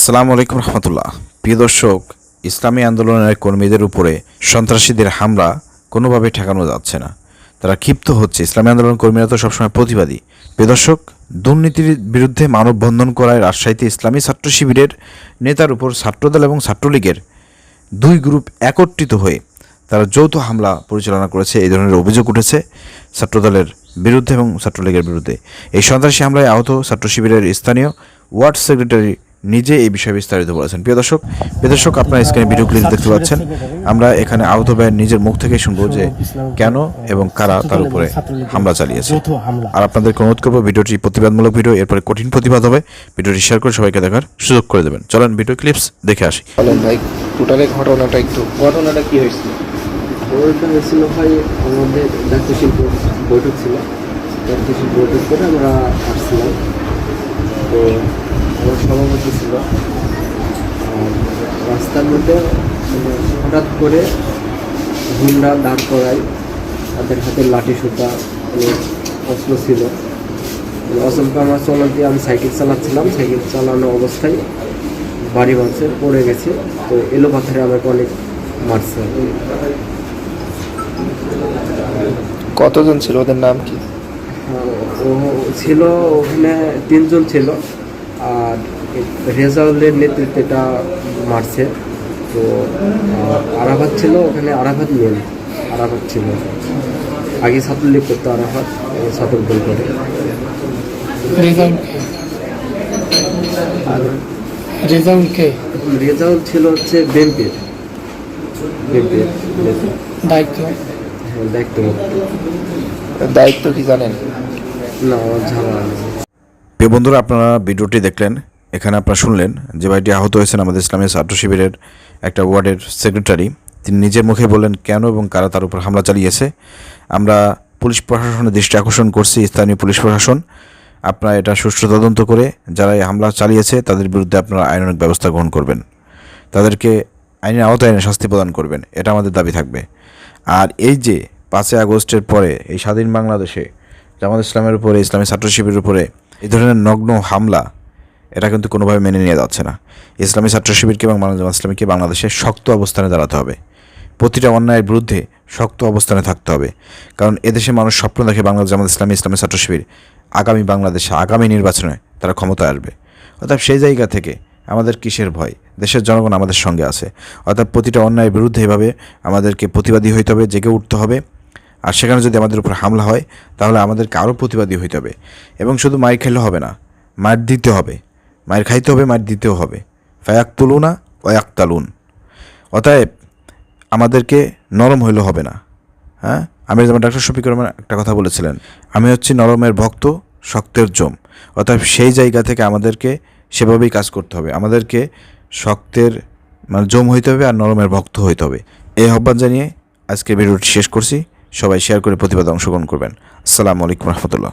আসসালামু আলাইকুম রহমতুল্লাহ। প্রিয় দর্শক, ইসলামী আন্দোলনের কর্মীদের উপরে সন্ত্রাসীদের হামলা কোনোভাবে ঠেকানো যাচ্ছে না। তারা ক্ষিপ্ত হচ্ছে। ইসলামী আন্দোলন কর্মীরা তো সবসময় প্রতিবাদী। প্রিয় দর্শক, দুর্নীতির বিরুদ্ধে মানববন্ধন করায় রাজশাহীতে ইসলামী ছাত্র শিবিরের নেতার উপর ছাত্রদল এবং ছাত্রলীগের দুই গ্রুপ একত্রিত হয়ে তারা যৌথ হামলা পরিচালনা করেছে। এই ধরনের অভিযোগ উঠেছে ছাত্রদলের বিরুদ্ধে এবং ছাত্রলীগের বিরুদ্ধে। এই সন্ত্রাসী হামলায় আহত ছাত্র শিবিরের স্থানীয় ওয়ার্ড সেক্রেটারি নিজে এই বিষয়ে বিস্তারিত বলেছেন। প্রিয় দর্শক প্রিয় দর্শক আপনারা স্ক্রিনে ভিডিও ক্লিপ দেখতে পাচ্ছেন। আমরা এখানে আহত ভাইয়ের নিজের মুখ থেকে শুনব যে কেন এবং কারা তার উপরে হামলা চালিয়েছে। আর আপনাদেরকে অনুরোধ করব ভিডিওটি প্রতিবাদমূলক ভিডিও এরপরে কঠিন প্রতিবাদ হবে। ভিডিওটি শেয়ার করে সবাইকে দেখার সুযোগ করে দেবেন। চলেন ভিডিও ক্লিপস দেখে আসি। ভাই টোটালি ঘটনাটা একটু। ঘটনাটা কি হয়েছিল? ওইটা হয়েছিল ভাই আমাদের জাতীয় শিল্প বৈঠক ছিল। জাতীয় শিল্প বৈঠক করে আমরা আসছিলাম আমার ছিল আর রাস্তার মধ্যে মানে হঠাৎ করে হুন্ডা দাঁড় করায়। তাদের হাতে লাঠি সুতা অস্ত্র ছিল। মানে অচমকা আমার চলতে আমি সাইকেল চালাচ্ছিলাম। সাইকেল চালানো অবস্থায় বাড়ি ভাঙছে পড়ে গেছে। তো এলো পাথরে আমাকে অনেক মারছে। কতজন ছিল? ওদের নাম কি? ও ছিল ওখানে তিনজন ছিল। আর রেজাউলের নেতৃত্বে এটা মারছে। তো আরাফাত ছিল ওখানে আরাফাত মেন আরাফাত ছিল। আগে ছাত্রলীগ করতো আরাফাত ছাত্র দল করে। আর রেজাউলকে রেজাউল ছিল হচ্ছে বেম্পের দায়িত্ব? হ্যাঁ দায়িত্ব। কি জানেন? না আমার ঝামেলা প্রিয় বন্ধুরা আপনারা ভিডিওটি দেখলেন। এখানে আপনারা শুনলেন যে ভাইটি আহত হয়েছেন আমাদের ইসলামী ছাত্র শিবিরের একটা ওয়ার্ডের সেক্রেটারি। তিনি নিজের মুখে বললেন, কেন এবং কারা তার উপর হামলা চালিয়েছে? আমরা পুলিশ প্রশাসনের দৃষ্টি আকর্ষণ করছি, স্থানীয় পুলিশ প্রশাসন। আপনারা এটা সুষ্ঠু তদন্ত করে যারা এই হামলা চালিয়েছে, তাদের বিরুদ্ধে আপনারা আইনানুগ ব্যবস্থা গ্রহণ করবেন। তাদেরকে আইনের আওতায় এনে শাস্তি প্রদান করবেন, এটা আমাদের দাবি থাকবে। আর এই যে পাঁচই আগস্টের পরে এই স্বাধীন বাংলাদেশে জামাত ইসলামের উপরে, ইসলামী ছাত্র শিবিরের উপরে এই ধরনের নগ্ন হামলা এটা কিন্তু কোনোভাবে মেনে নিয়ে যাচ্ছে না। ইসলামী ছাত্র শিবিরকে এবং বাংলা জামাত ইসলামীকে বাংলাদেশে শক্ত অবস্থানে দাঁড়াতে হবে। প্রতিটা অন্যায়ের বিরুদ্ধে শক্ত অবস্থানে থাকতে হবে। কারণ এদেশে মানুষ স্বপ্ন দেখে বাংলাদেশ জামাত ইসলামী ইসলামী ছাত্র শিবির আগামী বাংলাদেশে আগামী নির্বাচনে তারা ক্ষমতায় আসবে। অর্থাৎ সেই জায়গা থেকে আমাদের কিসের ভয়? দেশের জনগণ আমাদের সঙ্গে আছে। অর্থাৎ প্রতিটা অন্যায়ের বিরুদ্ধে এভাবে আমাদেরকে প্রতিবাদী হইতে হবে, জেগে উঠতে হবে। আর সেখানে যদি আমাদের উপর হামলা হয়, তাহলে আমাদেরকে আরও প্রতিবাদী হইতে হবে। এবং শুধু মায়ের খেলে হবে না মায়ের দিতে হবে। মায়ের খাইতে হবে, মায়ের দিতেও হবে। ফায়াক তুলুনা ওয়াক্তালুন অতএব আমাদেরকে নরম হইলে হবে না। হ্যাঁ? আমি যেমন ডাক্তার শফিকুর রহমান একটা কথা বলেছিলেন, আমি হচ্ছি নরমের ভক্ত, শক্তের জম। অতএব সেই জায়গা থেকে আমাদেরকে সেভাবেই কাজ করতে হবে। আমাদেরকে শক্তের মানে জম হইতে হবে আর নরমের ভক্ত হইতে হবে। এই আহ্বান জানিয়ে আজকে ভিডিওটি শেষ করছি। সবাই শেয়ার করে প্রতিবাদে অংশগ্রহণ করবেন। আসসালামু আলাইকুম রহমতুল্লাহ।